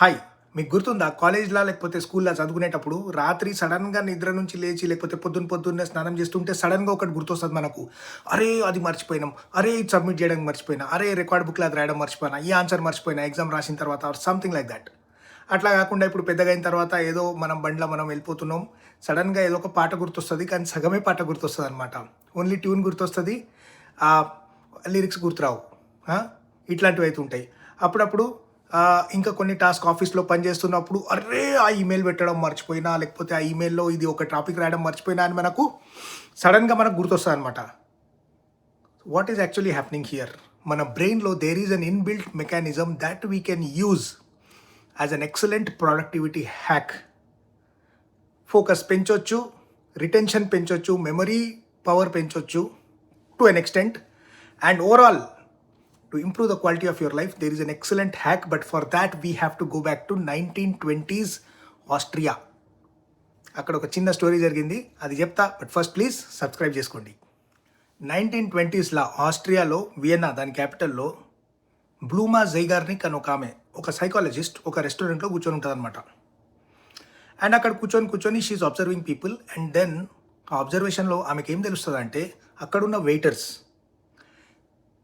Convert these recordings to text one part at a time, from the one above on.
Hi మీకు గుర్తుందా? కాలేజ్లో లేకపోతే స్కూల్లో చదువుకునేటప్పుడు రాత్రి సడన్గా నిద్ర నుంచి లేచి లేకపోతే పొద్దున్న పొద్దున్నే స్నానం చేస్తుంటే సడన్గా ఒకటి గుర్తొస్తుంది మనకు. అరే అది మర్చిపోయినాం. అరే ఇది సబ్మిట్ చేయడానికి మర్చిపోయినా. అరే రికార్డ్ బుక్లో అది రాయడం మర్చిపోయినా. ఈ ఆన్సర్ మర్చిపోయినా ఎగ్జామ్ రాసిన తర్వాత సంథింగ్ లైక్ దట్. అట్లా కాకుండా ఇప్పుడు పెద్దగా అయిన తర్వాత ఏదో మనం బండ్లో మనం వెళ్ళిపోతున్నాం. సడన్గా ఏదో ఒక పాట గుర్తొస్తుంది కానీ సగమే పాట గుర్తొస్తుంది అనమాట ఓన్లీ ట్యూన్ గుర్తొస్తుంది లిరిక్స్ గుర్తురావు. ఇట్లాంటివి అయితే ఉంటాయి అప్పుడప్పుడు ఇంకా కొన్ని టాస్క్ ఆఫీస్లో పనిచేస్తున్నప్పుడు అరే ఆ ఈమెయిల్ పెట్టడం మర్చిపోయినా లేకపోతే ఆ ఈమెయిల్లో ఇది ఒక టాపిక్ రాయడం మర్చిపోయినా అని మనకు సడన్గా మనకు గుర్తొస్తుంది అనమాట what is actually happening here మన బ్రెయిన్లో there is an inbuilt mechanism that we can use as an excellent productivity hack focus పెంచొచ్చు రిటెన్షన్ పెంచొచ్చు మెమరీ పవర్ పెంచొచ్చు to an extent and overall to improve the quality of your life there is an excellent hack but for that we have to go back to nineteen twenties Austria అక్కడ ఒక చిన్న story జరిగింది. అది చెప్తా but first please subscribe చేసుకోండి. Nineteen ట్వంటీస్లో ఆస్ట్రియాలో Vienna దాని క్యాపిటల్లో బ్లూమా జైగార్నిక్ అని ఒక ఆమె ఒక సైకాలజిస్ట్ ఒక రెస్టారెంట్లో కూర్చొని ఉంటుందన్నమాట. అండ్ అక్కడ కూర్చొని కూర్చొని she's observing people and then ఆ అబ్జర్వేషన్లో ఆమెకి ఏం తెలుస్తుంది అంటే అక్కడున్న వెయిటర్స్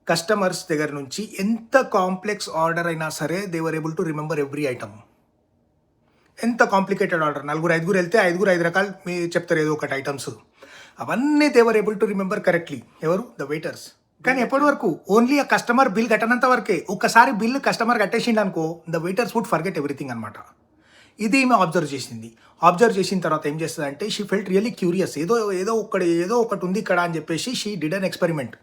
కస్టమర్స్ దగ్గర నుంచి ఎంత కాంప్లెక్స్ ఆర్డర్ అయినా సరే they were able to remember every item ఎంత కాంప్లికేటెడ్ ఆర్డర్? నలుగురు ఐదుగురు వెళ్తే ఐదుగురు ఐదు రకాలు మీ చెప్తారు ఏదో ఒకటి ఐటమ్స్ అవన్నీ they were able to remember correctly ఎవరు? ద వెయిటర్స్ కానీ ఎప్పటి వరకు? ఓన్లీ ఆ కస్టమర్ బిల్ కట్టనంత వరకే. ఒక్కసారి బిల్ కస్టమర్ కట్టేసిండు అనుకో the waiters would forget everything అనమాట ఇది ఈమె అబ్జర్వ్ చేసింది. అబ్జర్వ్ చేసిన తర్వాత ఏం చేస్తుంది అంటే షీ ఫెల్ట్ రియల్లీ క్యూరియస్ ఏదో ఏదో ఒకటి ఏదో ఒకటి ఉంది ఇక్కడ అని చెప్పేసి షీ డిడ్ అన్ ఎక్స్పెరిమెంట్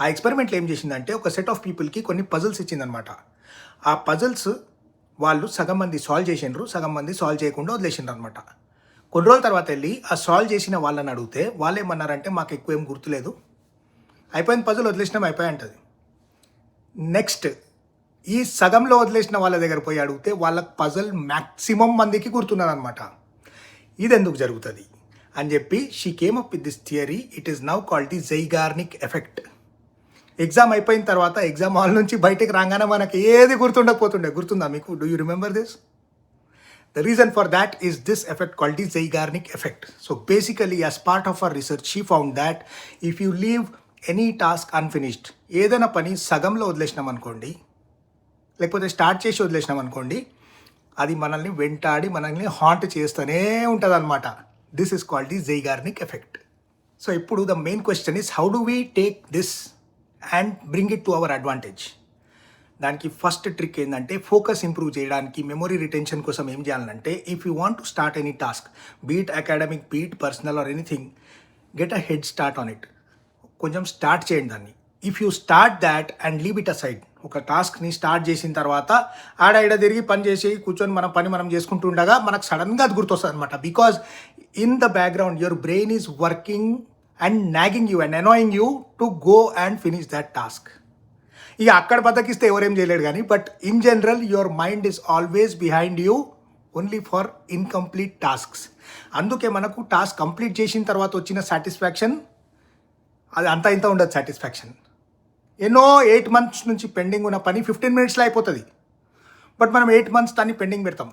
ఆ ఎక్స్పెరిమెంట్లో ఏం చేసిందంటే ఒక సెట్ ఆఫ్ పీపుల్కి కొన్ని పజిల్స్ ఇచ్చిందనమాట. ఆ పజిల్స్ వాళ్ళు సగం మంది సాల్వ్ చేసిండ్రు సగం మంది సాల్వ్ చేయకుండా వదిలేసిండ్రు అనమాట కొన్ని రోజుల తర్వాత వెళ్ళి ఆ సాల్వ్ చేసిన వాళ్ళని అడిగితే వాళ్ళు ఏమన్నారంటే మాకు ఎక్కువ ఏం గుర్తులేదు. అయిపోయింది పజిల్ వదిలేసినాం అయిపోయి అంటది నెక్స్ట్ ఈ సగంలో వదిలేసిన వాళ్ళ దగ్గర పోయి అడిగితే వాళ్ళ పజల్ మ్యాక్సిమం మందికి గుర్తున్నదనమాట. ఇది ఎందుకు జరుగుతుంది? అని చెప్పి she came up with this theory it is now called the Zeigarnik effect exam అయిపోయిన తర్వాత ఎగ్జామ్ హాల్ నుంచి బయటకు రాగానే మనకి ఏది గుర్తుండకపోతుండే. గుర్తుందా మీకు? Do you remember this the reason for that is this effect quality the Zeigarnik effect so basically, as part of our research she found that if you leave any task unfinished ఏదైనా పని సగంలో వదిలేసినాం అనుకోండి లేకపోతే start చేసి వదిలేసినాం అనుకోండి అది మనల్ని వెంటాడి మనల్ని హాంట్ చేస్తూనే ఉంటుంది అనమాట this is called the Zeigarnik effect so ఇప్పుడు the main question is how do we take this and bring it to our advantage దానికి ఫస్ట్ ట్రిక్ ఏంటంటే ఫోకస్ ఇంప్రూవ్ చేయడానికి మెమొరీ రిటెన్షన్ కోసం ఏం చేయాలంటే if you want to start any task be it academic be it personal or anything get a head start on it కొంచెం start చేయండి దాన్ని. If you start that and leave it aside ఒక టాస్క్ని start చేసిన తర్వాత ఆడ ఈడ తిరిగి పని చేసి కూర్చొని మన పని మనం చేసుకుంటుండగా మనకు సడన్గా అది గుర్తొస్తుంది అనమాట because in the background your brain is working and nagging you and annoying you to go and finish that task ఇక అక్కడ బతకిస్తే ఎవరేం చేయలేడు కానీ but in general your mind is always behind you only for incomplete tasks అందుకే మనకు task complete చేసిన తర్వాత వచ్చిన సాటిస్ఫాక్షన్ అది అంతా ఇంత ఉండదు సాటిస్ఫాక్షన్ ఎన్నో ఎయిట్ మంత్స్ నుంచి పెండింగ్ ఉన్న పని ఫిఫ్టీన్ మినిట్స్లో అయిపోతుంది. బట్ మనం ఎయిట్ మంత్స్ దాన్ని పెండింగ్ పెడతాం.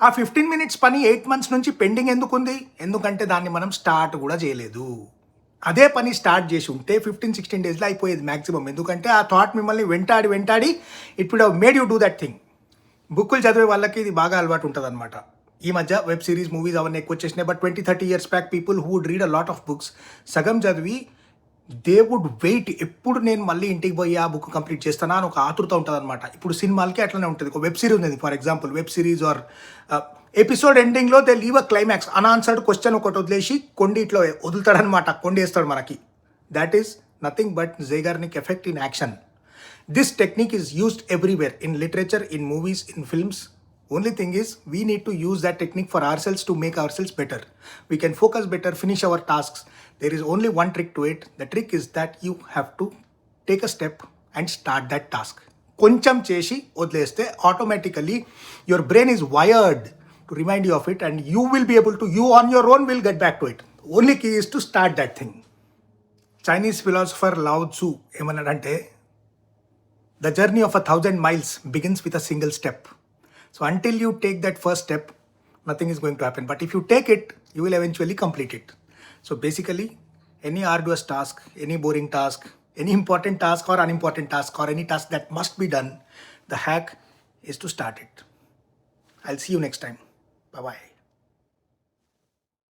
ఆ ఫిఫ్టీన్ మినిట్స్ పని ఎయిట్ మంత్స్ నుంచి పెండింగ్ ఎందుకు ఉంది ఎందుకంటే దాన్ని మనం స్టార్ట్ కూడా చేయలేదు. అదే పని స్టార్ట్ చేసి ఉంటే ఫిఫ్టీన్ సిక్స్టీన్ డేస్లో అయిపోయేది మ్యాక్సిమం ఎందుకంటే ఆ థాట్ మిమ్మల్ని వెంటాడి వెంటాడి it would made you do that thing బుక్కులు చదివే వాళ్ళకి ఇది బాగా అలవాటు ఉంటుంది అనమాట ఈ మధ్య వెబ్ సిరీస్ మూవీస్ అవన్నీ ఎక్కువ వచ్చేసినాయి. But twenty thirty years back people who would read a lot of books సగం చదివి దే వుడ్ వెయిట్ ఎప్పుడు నేను మళ్ళీ ఇంటికి పోయి ఆ బుక్ కంప్లీట్ చేస్తానా అని ఒక ఆతృత ఉంటుంది అనమాట ఇప్పుడు సినిమాలకి అట్లనే ఉంటుంది. ఒక వెబ్ సిరీస్ ఉంది for example web series or episode ఎండింగ్లో they leave a climax. Unanswered question ఒకటి వదిలేసి కొండి ఇట్లా వదులుతాడనమాట కొండి వేస్తాడు మనకి. That is nothing but Zeigarnik effect in action this technique is used everywhere in literature in movies in films only thing is we need to use that technique for ourselves to make ourselves better we can focus better finish our tasks there is only one trick to it the trick is that you have to take a step and start that task కొంచెం చేసి వదిలేస్తే automatically your brain is wired To remind you of it and you will be able to you on your own will get back to it only key is to start that thing Chinese philosopher Lao Tzu ఏమన్నాడంటే the journey of a thousand miles begins with a single step So until you take that first step, nothing is going to happen. But if you take it, you will eventually complete it. So basically, any arduous task, any boring task, any important task or unimportant task or any task that must be done, the hack is to start it. I'll see you next time. Bye bye.